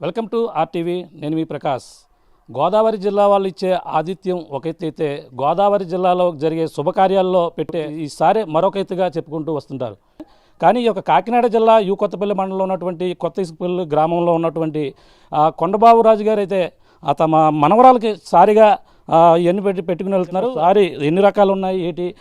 Welcome to RTV నేను మీ ప్రకాష్. గోదావరి జిల్లా వాళ్ళు ఇచ్చే ఆతిథ్యం ఒక ఎత్తైతే గోదావరి జిల్లాలో జరిగే శుభకార్యాల్లో పెట్టే ఈసారి మరొక ఎత్తుగా చెప్పుకుంటూ వస్తుంటారు. కానీ ఈ యొక్క కాకినాడ జిల్లా యూ కొత్తపల్లి మండలంలో ఉన్నటువంటి కొత్త ఇసుకపల్లి గ్రామంలో ఉన్నటువంటి కొండబాబు రాజు గారు అయితే ఆ తమ మనవరాలకి సారిగా ఇవన్నీ పెట్టి పెట్టుకుని వెళ్తున్నారు. సారీ ఎన్ని రకాలు ఉన్నాయి ఏంటి?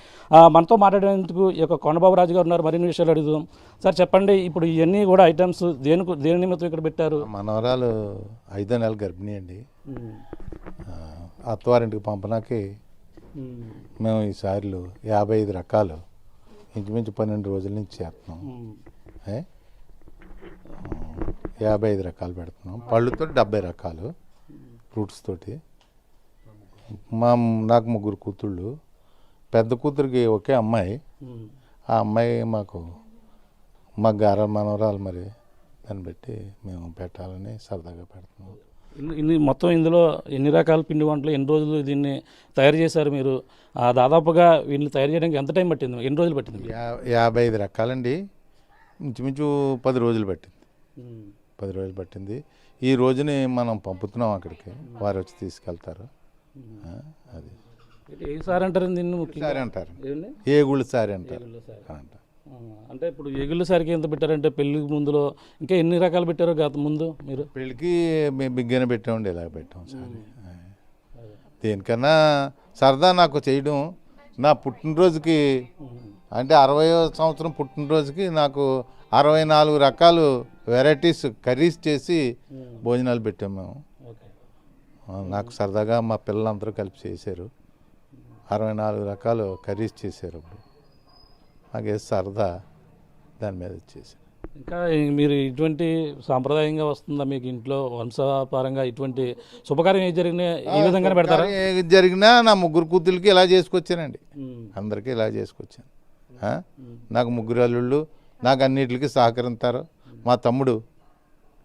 మనతో మాట్లాడేందుకు ఈ యొక్క కొండబాబు రాజు గారు ఉన్నారు. మరిన్ని విషయాలు అడుగుదాం. సార్ చెప్పండి ఇప్పుడు ఇవన్నీ కూడా ఐటమ్స్ దేనికి దేని నిమిత్తం ఇక్కడ పెట్టారు? మనవరాలు ఐదో నెల గర్భిణీ అండి. ఆ, అత్తవారింటికి పంపనాకి మేము. ఈసారిలు యాభై ఐదు రకాలు ఇంచుమించు పన్నెండు రోజుల నుంచి చేస్తున్నాం. యాభై ఐదు రకాలు పెడుతున్నాం. పళ్ళుతో డెబ్బై రకాలు ఫ్రూట్స్ తోటి. మా నాకు ముగ్గురు కూతుళ్ళు. పెద్ద కూతురికి ఒకే అమ్మాయి. ఆ అమ్మాయి మాకు మా గార మనవరాలు మరి దాన్ని బట్టి మేము పెట్టాలని సరదాగా పెడుతున్నాం. మొత్తం ఇందులో ఎన్ని రకాల పిండి వంటలు ఎన్ని రోజులు దీన్ని తయారు చేశారు మీరు? ఆ, దాదాపుగా వీటిని తయారు చేయడానికి ఎంత టైం పట్టింది? ఎన్ని రోజులు పట్టింది? యాభై ఐదు రకాలండి. ఇంచుమించు పది రోజులు పట్టింది. పది రోజులు పట్టింది. ఈ రోజుని మనం పంపుతున్నాం అక్కడికి. వారు వచ్చి తీసుకెళ్తారు. అది. ఏ సార్ అంటారు సారీ అంటారు? ఏగుళ్ళు సారీ అంటారు. అంటే ఇప్పుడు ఎగుళ్ళ సారికి ఎంత పెట్టారంటే పెళ్ళి ముందులో ఇంకా ఎన్ని రకాలు పెట్టారో గత ముందు మీరు? పెళ్ళికి మేము బిగ్గన పెట్టామండి ఇలా పెట్టాం సారీ. దేనికన్నా సరదా నాకు చేయడం నా పుట్టినరోజుకి అంటే అరవై సంవత్సరం పుట్టినరోజుకి నాకు అరవై నాలుగు రకాలు వెరైటీస్ కర్రీస్ చేసి భోజనాలు పెట్టాం మేము. నాకు సరదాగా మా పిల్లలందరూ కలిపి చేశారు. అరవై నాలుగు రకాలు కర్రీస్ చేశారు అప్పుడు. నాకే సరదా దాని మీద వచ్చేసి ఇంకా మీరు ఇటువంటి సాంప్రదాయంగా వస్తుందా మీకు ఇంట్లో వంశపారంగా ఇటువంటి శుభకార్యం ఏది జరిగినా ఈ విధంగానే పెడతారా? ఏది జరిగినా నా ముగ్గురు కూతురికి ఇలా చేసుకొచ్చానండి. అందరికీ ఇలా చేసుకొచ్చాను? నాకు ముగ్గురు అల్లుళ్ళు నాకు అన్నిటికీ సహకరిస్తారు. మా తమ్ముడు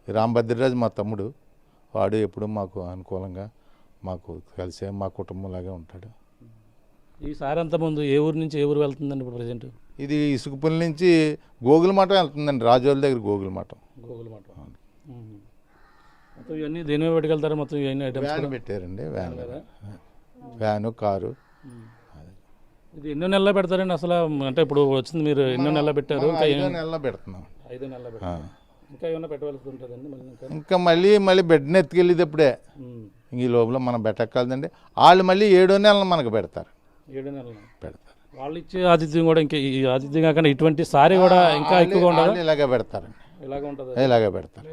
రాంభద్రరాజు మా తమ్ముడు వాడు ఎప్పుడు మాకు అనుకూలంగా మాకు కలిసే మా కుటుంబంలాగే ఉంటాడు. ఈసారి అంత ముందు ఏ ఊరు నుంచి ఏ ఊరు వెళ్తుందండి ఇప్పుడు ప్రజెంట్? ఇది ఇసుకపల్లి నుంచి గోగుల మఠం వెళ్తుందండి రాజోల దగ్గర గోగుల మఠం. గూగుల్ మాట మొత్తం ఇవన్నీ దేని పెట్టుకెళ్తారు? మొత్తం ఇవన్నీ ఐటమ్స్ వ్యాన్ పెట్టారండి వ్యాన్. Van car. ఇది ఎన్నో నెలల్లో పెడతారండి అసలు? అంటే ఇప్పుడు వచ్చింది మీరు ఎన్నో నెలల్లో పెట్టారు? ఐదో నెలలో పెడుతున్నాం. ఐదు. పెట్టారు ఇంకా ఏమైనా పెట్టవలసి ఉంటుందండి మళ్ళీ ఇంకా? ఇంకా మళ్ళీ మళ్ళీ బెడ్ని ఎత్తుకెళ్ళేటప్పుడే. ఈ లోపల మనం పెట్టక్కర్లేదండి. వాళ్ళు మళ్ళీ ఏడో నెలలు మనకు పెడతారు. ఏడు నెలలు. పెడతారు. వాళ్ళు ఇచ్చే ఆతిథ్యం కూడా ఇంకా ఈ ఆతిథ్యం కాకుండా ఇటువంటి సారీ కూడా ఇంకా ఎక్కువగా ఉండదు? వాళ్ళు ఇలాగే పెడతారండి. ఇలాగ ఉంటుంది? ఇలాగే పెడతారు.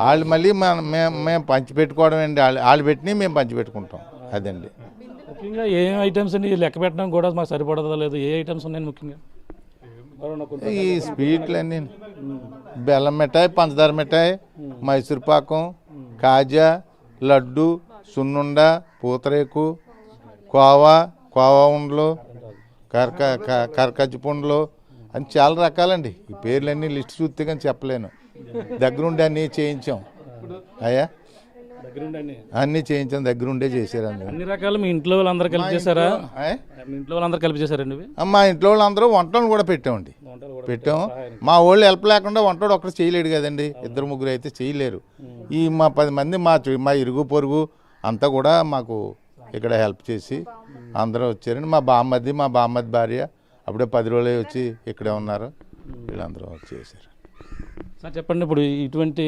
వాళ్ళు మళ్ళీ మనం మేము మేము పంచి పెట్టుకోవడం అండి. వాళ్ళు వాళ్ళు పెట్టినవి మేము పంచి పెట్టుకుంటాం అదండి. ముఖ్యంగా ఏం ఐటమ్స్ అండి లెక్క పెట్టడం కూడా మాకు సరిపడదా లేదు? ఏ ఐటమ్స్ ఉన్నాయి ముఖ్యంగా? ఈ స్వీట్లు అన్నీ. బెల్లం మిఠాయి పంచదార మిఠాయి మైసూర్ పాకం కాజా లడ్డు సున్నుండ పూతరేకు కోవా కోవా ఉండలు కరక కరకజ్జి పండ్లు అని చాలా రకాలండి. ఈ పేర్లన్నీ లిస్ట్ చూస్తే కానీ చెప్పలేను. దగ్గరుండి అన్నీ చేయించాం. అయ్యా? అన్ని చేయించాం దగ్గరుండే చేశారు అందరూ అన్ని రకాలు మీ ఇంట్లో వాళ్ళందరూ కలిపి చేశారా? మీ ఇంట్లో వాళ్ళందరూ కలిపి చేశారండి మా ఇంట్లో వాళ్ళందరూ వంటలు కూడా పెట్టామండి. పెట్టాం. మా వాళ్ళు హెల్ప్ లేకుండా వంటోడు ఒక్కడు చేయలేడు కదండి. ఇద్దరు ముగ్గురు అయితే చేయలేరు. ఈ మా పది మంది మా మా ఇరుగు పొరుగు అంతా కూడా మాకు ఇక్కడ హెల్ప్ చేసి అందరూ వచ్చారండి. మా బామ్మది మా బామ్మది భార్య అప్పుడే పది రోజులే వచ్చి ఇక్కడే ఉన్నారు. వీళ్ళందరూ వచ్చేసారు సార్ చెప్పండి. ఇప్పుడు ఇటువంటి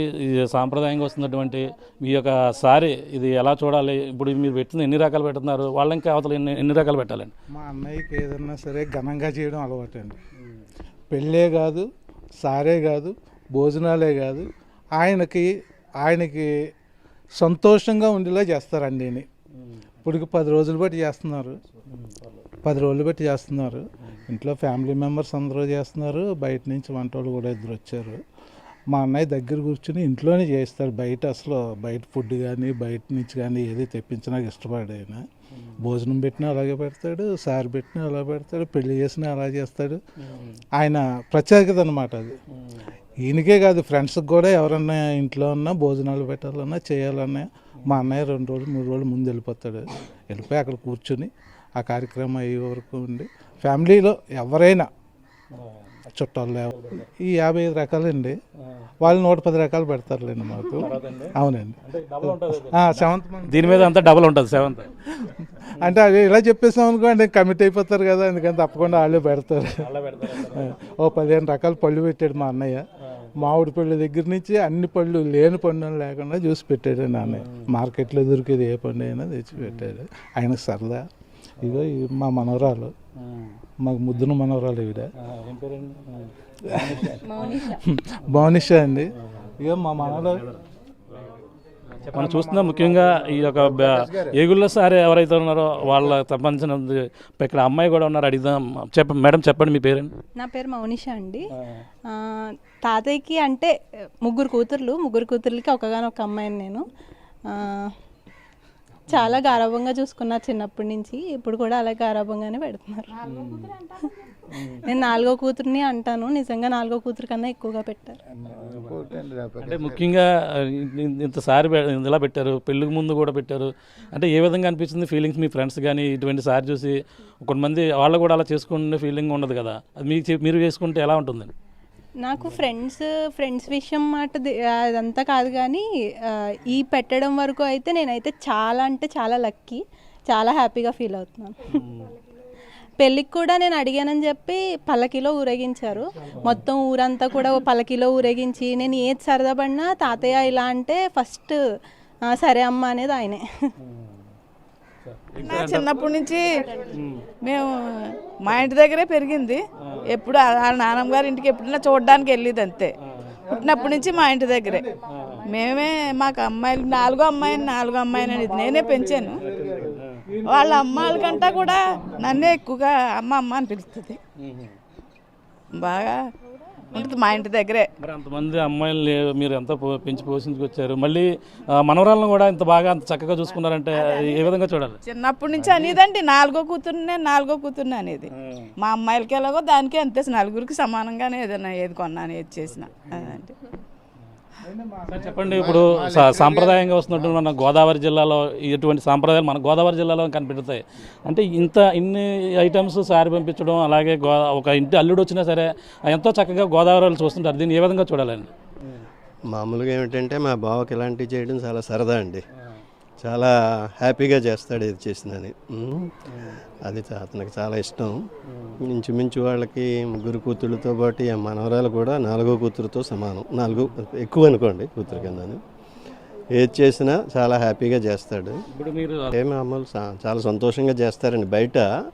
సాంప్రదాయంగా వస్తున్నటువంటి మీ యొక్క సారీ ఇది ఎలా చూడాలి? ఇప్పుడు మీరు పెట్టింది ఎన్ని రకాలు పెడుతున్నారు? వాళ్ళ ఇంకా అవతల ఎన్ని ఎన్ని రకాలు పెట్టాలండి? మా అన్నయ్యకి ఏదన్నా సరే ఘనంగా చేయడం అలవాటు అండి పెళ్ళే కాదు సారే కాదు భోజనాలే కాదు ఆయనకి ఆయనకి సంతోషంగా ఉండేలా చేస్తారండి ఇప్పటికి పది రోజులు బట్టి చేస్తున్నారు. పది రోజులు బట్టి చేస్తున్నారు. ఇంట్లో ఫ్యామిలీ మెంబర్స్ అందరూ చేస్తున్నారు. బయట నుంచి వంట వాళ్ళు కూడా ఇద్దరు వచ్చారు. మా అన్నయ్య దగ్గర కూర్చుని ఇంట్లోనే చేస్తాడు బయట అసలు బయట ఫుడ్ కానీ బయట నుంచి కానీ ఏది తెప్పించినా ఇష్టపడు ఆయన. భోజనం పెట్టినా అలాగే పెడతాడు సారి పెట్టినా అలా పెడతాడు పెళ్ళి చేసినా అలా చేస్తాడు. ఆయన ప్రత్యేకత అనమాట అది. ఈయనకే కాదు ఫ్రెండ్స్కి కూడా ఎవరన్నా ఇంట్లో ఉన్నా భోజనాలు పెట్టాలన్నా చేయాలన్నా మా అన్నయ్య రెండు రోజులు మూడు రోజులు ముందు వెళ్ళిపోతాడు. వెళ్ళిపోయి అక్కడ కూర్చుని ఆ కార్యక్రమం అయ్యే వరకు ఉండి ఫ్యామిలీలో ఎవరైనా చుట్టాలు లేవ- ఈ యాభై ఐదు రకాలండి. వాళ్ళు నూట పది రకాలు పెడతారులేండి మాకు. అవునండి. ఆ, సెవెంత్ మంత్. దీని మీద అంతా డబల్ ఉంటుంది సెవెంత్. అంటే అది ఇలా చెప్పేసాం అనుకోండి కమిట్ అయిపోతారు కదా ఎందుకంటే తప్పకుండా వాళ్ళే పెడతారు. ఓ పదిహేను రకాల పళ్ళు పెట్టాడు మా అన్నయ్య. మామిడి పళ్ళు దగ్గర నుంచి అన్ని పళ్ళు లేని పండు లేకుండా చూసి పెట్టాడు నా అన్నయ్య మార్కెట్లో దొరికేది ఏ పండు అయినా తెచ్చి పెట్టాడు. ఆయనకు సరదా. ఇవి మా మనవరాలు. మాకు ముద్దున మనవరాలు ఈవిడ. మౌనిషా. అండి. ఇగో మా మనవరాలు. మనం చూస్తున్నాం ముఖ్యంగా ఈ యొక్క ఏగుళ్ళ సార్ ఎవరైతే ఉన్నారో వాళ్ళ సంబంధించిన ఇక్కడ అమ్మాయి కూడా ఉన్నారు అడిగిదాం. చెప్ప మేడం చెప్పండి మీ పేరేంటి నా పేరు మౌనిష అండి. తాతయ్యకి అంటే ముగ్గురు కూతుర్లు. ముగ్గురు కూతుర్లకి ఒకగానొక అమ్మాయిని నేను. చాలా గారాభంగా చూసుకున్నారు చిన్నప్పటి నుంచి. ఇప్పుడు కూడా అలా గారాభంగానే పెడుతున్నారు. నేను నాలుగో కూతుర్ని అంటాను. నిజంగా నాలుగో కూతురు కన్నా ఎక్కువగా పెట్టారు. అంటే ముఖ్యంగా ఇంతసారి ఇలా పెట్టారు. పెళ్ళికి ముందు కూడా పెట్టారు. అంటే ఏ విధంగా అనిపించింది ఫీలింగ్స్ మీ ఫ్రెండ్స్ కానీ ఇటువంటి సారి చూసి? కొంతమంది వాళ్ళు కూడా అలా చేసుకునే ఫీలింగ్ ఉండదు కదా. అది మీకు మీరు చేసుకుంటే ఎలా ఉంటుంది నాకు ఫ్రెండ్స్ ఫ్రెండ్స్ విషయం మాట అదంతా కాదు కానీ ఈ పెట్టడం వరకు అయితే నేనైతే చాలా అంటే చాలా లక్కీ చాలా హ్యాపీగా ఫీల్ అవుతున్నాను. పెళ్ళికి కూడా నేను అడిగానని చెప్పి పల్లకిలో ఊరేగించారు. మొత్తం ఊరంతా కూడా ఓ పల్లకిలో ఊరేగించి నేను ఏది సరదా పడినా తాతయ్య ఇలా అంటే ఫస్ట్ సరే అమ్మ అనేది ఆయనే. నా చిన్నప్పటి నుంచి మేము మా ఇంటి దగ్గరే పెరిగింది. ఎప్పుడు ఆ- వాళ్ళ నాన్నమ్మ గారి ఇంటికి ఎప్పుడైనా చూడడానికి వెళ్ళేది అంతే. పుట్టినప్పటి నుంచి మా ఇంటి దగ్గరే. మేమే మాకు అమ్మాయిలు నాలుగో అమ్మాయిని నాలుగో అమ్మాయిని అనేది నేనే పెంచాను. వాళ్ళ అమ్మాయిల కంటే కూడా నన్నే ఎక్కువగా అమ్మ అమ్మ అని పిలుస్తుంది బాగా ఉంటుంది మా ఇంటి దగ్గరే. మరి అంతమంది అమ్మాయిల్ని మీరు ఎంత పెంచి పోషించుకొచ్చారు? మళ్ళీ మనవరాలను కూడా ఇంత బాగా అంత చక్కగా చూసుకున్నారంటే ఏ విధంగా చూడాలి? చిన్నప్పటి నుంచి అనేదండి నాలుగో కూతురునే నాలుగో కూతురుని అనేది. మా అమ్మాయిలకి ఎలాగో దానికి అంతే నలుగురికి సమానంగానే ఏదైనా ఏది కొన్నాను ఏది చేసిన. అదంటే సార్ చెప్పండి. ఇప్పుడు సా- సాంప్రదాయంగా వస్తున్నట్టు మన గోదావరి జిల్లాలో ఇటువంటి సాంప్రదాయాలు మన గోదావరి జిల్లాలో కనిపెడతాయి అంటే ఇంత ఇన్ని ఐటమ్స్ సారి పంపించడం అలాగే గో ఒక ఇంటి అల్లుడు వచ్చినా సరే ఎంతో చక్కగా గోదావరి వాళ్ళు చూస్తుంటారు. దీన్ని ఏ విధంగా చూడాలండి? మామూలుగా ఏమిటంటే మా బావకి ఇలాంటివి చేయడం చాలా సరదా అండి. చాలా హ్యాపీగా చేస్తాడు ఇది చేసిందని. ఉమ్. అది అతనికి చాలా ఇష్టం. ఇంచుమించు వాళ్ళకి ముగ్గురు కూతుళ్ళతో పాటు ఈ మనవరాలు కూడా నాలుగో కూతురుతో సమానం. నాలుగు ఎక్కువ అనుకోండి కూతురు కింద ఏది చేసినా చాలా హ్యాపీగా చేస్తాడు. ఇప్పుడు మీరు ఏ మామూలు సా- చాలా సంతోషంగా చేస్తారండి. బయట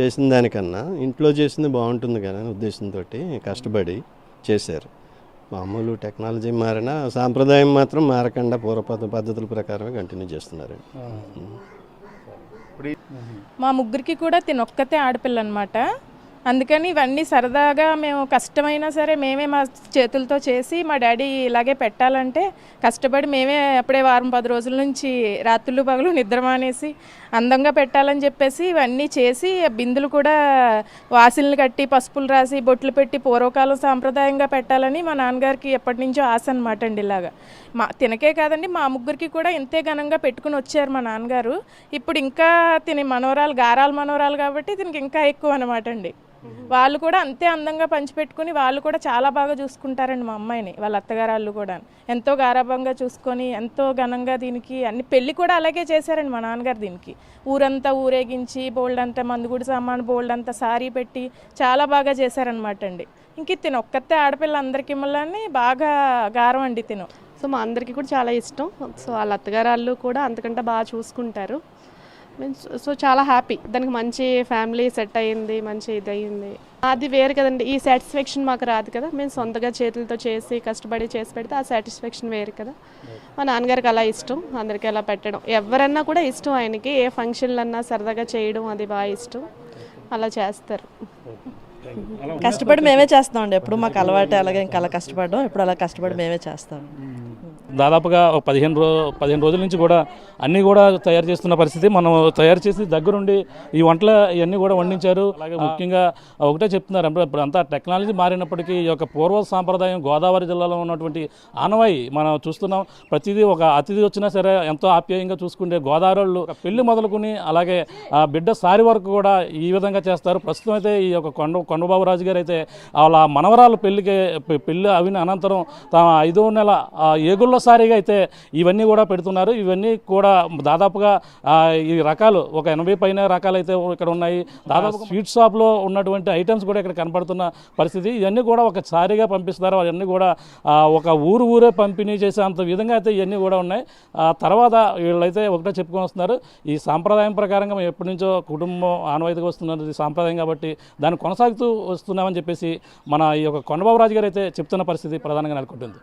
చేసిన దానికన్నా ఇంట్లో చేసింది బాగుంటుంది కదా ఉద్దేశంతో కష్టపడి చేశారు. మామూలు టెక్నాలజీ మారినా సాంప్రదాయం మాత్రం మారకుండా పూర్వ పద్ధ- పద్ధతుల ప్రకారమే కంటిన్యూ చేస్తున్నారండి మా ముగ్గురికి కూడా తినొక్కతే ఆడపిల్ల అనమాట అందుకని ఇవన్నీ సరదాగా మేము కష్టమైనా సరే మేమే మా చేతులతో చేసి మా డాడీ ఇలాగే పెట్టాలంటే కష్టపడి మేమే అప్పుడే వారం పది రోజుల నుంచి రాత్రులు పగలు నిద్ర మానేసి అందంగా పెట్టాలని చెప్పేసి ఇవన్నీ చేసి బిందులు కూడా వాసిల్ని కట్టి పసుపులు రాసి బొట్లు పెట్టి పూర్వకాలం సాంప్రదాయంగా పెట్టాలని మా నాన్నగారికి ఎప్పటి నుంచో ఆశ అనమాట అండి ఇలాగా. మా తినకే కాదండి మా ముగ్గురికి కూడా ఇంతే ఘనంగా పెట్టుకుని వచ్చారు మా నాన్నగారు. ఇప్పుడు ఇంకా తిని మనవరాలు గారాల మనవరాలు కాబట్టి దీనికి ఇంకా ఎక్కువ అనమాట అండి. వాళ్ళు కూడా అంతే అందంగా పంచిపెట్టుకుని వాళ్ళు కూడా చాలా బాగా చూసుకుంటారండి మా అమ్మాయిని వాళ్ళ అత్తగారాళ్ళు కూడా. ఎంతో గారాభంగా చూసుకొని ఎంతో ఘనంగా దీనికి అన్ని పెళ్ళి కూడా అలాగే చేశారండి మా నాన్నగారు దీనికి. ఊరంతా ఊరేగించి బోల్డ్ అంతా మందుగుడి సామాన్ బోల్డ్ అంతా సారీ పెట్టి చాలా బాగా చేశారనమాట అండి. ఇంక తిను ఒక్కతే ఆడపిల్ల అందరికి మళ్ళీ బాగా గారం అండి తిను. సో మా అందరికీ కూడా చాలా ఇష్టం. సో వాళ్ళ అత్తగారాళ్ళు కూడా అంతకంటే బాగా చూసుకుంటారు. మీన్స్ సో చాలా హ్యాపీ దానికి మంచి ఫ్యామిలీ సెట్ అయ్యింది మంచి ఇది అయ్యింది అది వేరు కదండి. ఈ సాటిస్ఫాక్షన్ మాకు రాదు కదా. మేము సొంతగా చేతులతో చేసి కష్టపడి చేసి పెడితే ఆ సాటిస్ఫాక్షన్ వేరు కదా. మా నాన్నగారికి అలా ఇష్టం. అందరికీ అలా పెట్టడం. ఎవరన్నా కూడా ఇష్టం ఆయనకి. ఏ ఫంక్షన్లు అన్నా సరదాగా చేయడం అది బాగా ఇష్టం. అలా చేస్తారు. కష్టపడి మేమే చేస్తామండి. ఎప్పుడు మాకు అలవాటు అలాగే. ఇంకా అలా కష్టపడడం ఎప్పుడు అలా కష్టపడి మేమే చేస్తాం. దాదాపుగా ఒక పదిహేను రో పదిహేను రోజుల నుంచి కూడా అన్నీ కూడా తయారు చేస్తున్న పరిస్థితి. మనం తయారు చేసి దగ్గరుండి ఈ వంటల ఇవన్నీ కూడా వండించారు. అలాగే ముఖ్యంగా ఒకటే చెప్తున్నారు ఇప్పుడు అంతా టెక్నాలజీ మారినప్పటికీ ఈ యొక్క పూర్వ సాంప్రదాయం గోదావరి జిల్లాలో ఉన్నటువంటి ఆనవాయి మనం చూస్తున్నాం. ప్రతిదీ ఒక అతిథి వచ్చినా సరే ఎంతో ఆప్యాయంగా చూసుకుంటే గోదావరి వాళ్ళు పెళ్ళి మొదలుకుని అలాగే ఆ బిడ్డ సారి వరకు కూడా ఈ విధంగా చేస్తారు. ప్రస్తుతం అయితే ఈ యొక్క కొండ కొండబాబు రాజు గారు అయితే వాళ్ళ మనవరాలు పెళ్ళికి పెళ్ళి పెళ్ళి అవిన అనంతరం తమ ఐదో నెల ఏగుల్లో ఏగుళ్ళ సారిగా అయితే ఇవన్నీ కూడా పెడుతున్నారు. ఇవన్నీ కూడా దాదాపుగా ఈ రకాలు ఒక ఎనభై పైన రకాలు అయితే ఇక్కడ ఉన్నాయి. దాదాపు స్వీట్ షాప్లో ఉన్నటువంటి ఐటమ్స్ కూడా ఇక్కడ కనపడుతున్న పరిస్థితి. ఇవన్నీ కూడా ఒక సారిగా పంపిస్తారు అవన్నీ కూడా ఒక ఊరు ఊరే పంపిణీ చేసే అంత విధంగా అయితే ఇవన్నీ కూడా ఉన్నాయి. ఆ తర్వాత వీళ్ళైతే ఒకటే చెప్పుకొని వస్తున్నారు. ఈ సాంప్రదాయం ప్రకారంగా మేము ఎప్పటి నుంచో కుటుంబం ఆనవాయితీగా వస్తున్నది సాంప్రదాయం కాబట్టి దాన్ని కొనసాగుతూ వస్తున్నామని చెప్పేసి మన ఈ యొక్క కొండబాబు రాజు గారు అయితే చెప్తున్న పరిస్థితి ప్రధానంగా నెలకొంటుంది.